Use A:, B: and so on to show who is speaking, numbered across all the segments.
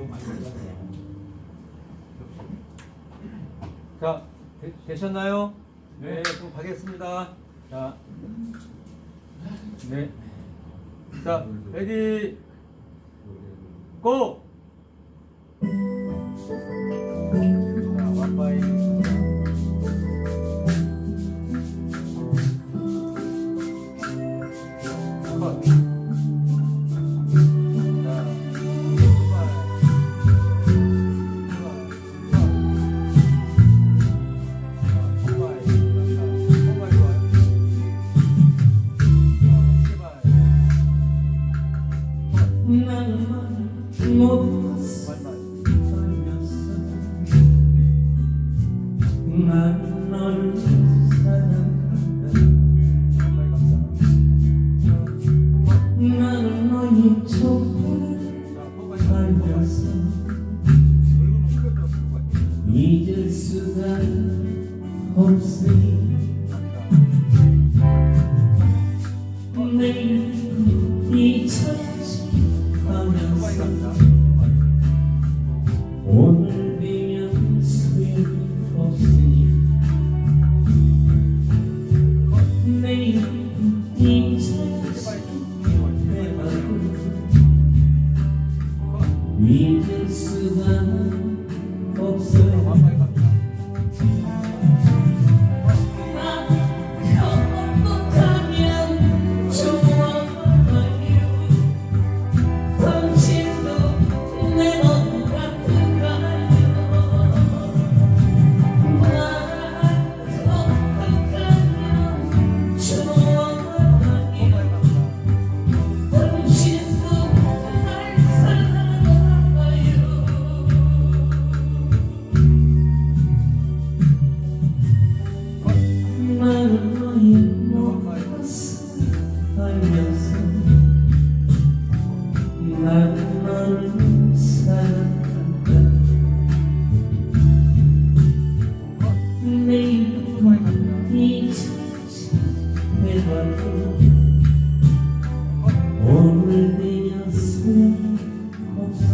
A: 너무 많이 걸렸네.
B: 자, 되, 되셨나요?
A: 네.
B: 네, 그럼 가겠습니다. 자, 네. 자, 레디, 고!
C: 난널 사랑한다
B: 완바이 갑니다.
C: 나는 너의 촛불을
B: 같아요.
C: 잊을 수가 없으니 내일 잊혀지 하면서. 오늘 없어요 해봐도 오늘 내년 소용없어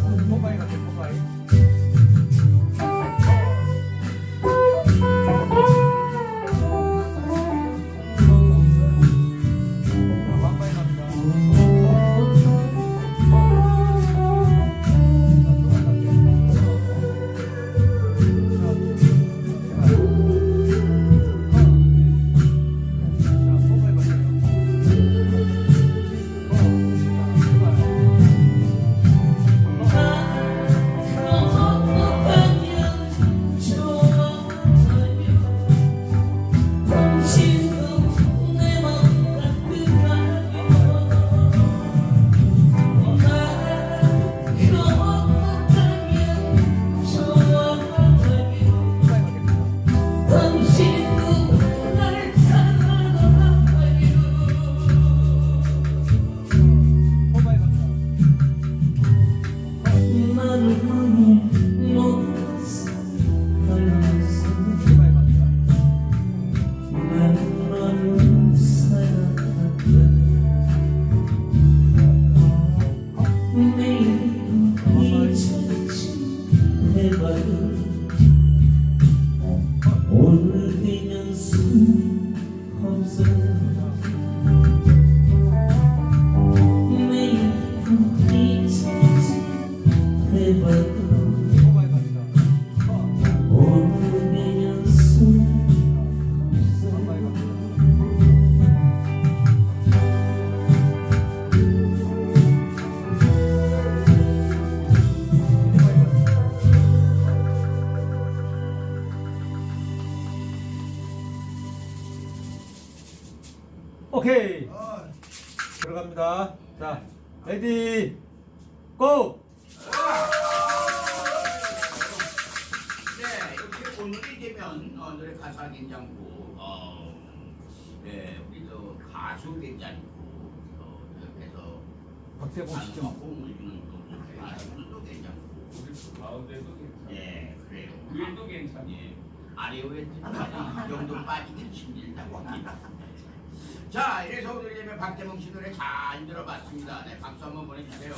C: 잊
B: 오케이 들어갑니다. 자 레디 고.
D: 네, 이렇게 오늘이 되면 어, 노래 가사 괜찮고, 어, 네, 우리 저 가수 괜찮고, 어, 이렇게서
B: 박세봉 씨 좀.
D: 공을 주는 또 가수도 괜찮고,
A: 우리 가운데도 괜찮아.
D: 예, 그래요.
A: 위에도 괜찮아.
D: 예, 아래에 이 정도 빠지긴 힘들다고 합니다. 자, 이래서 오늘 예배 박태봉 씨 노래 잘 들어봤습니다. 네, 박수 한번 보내주세요.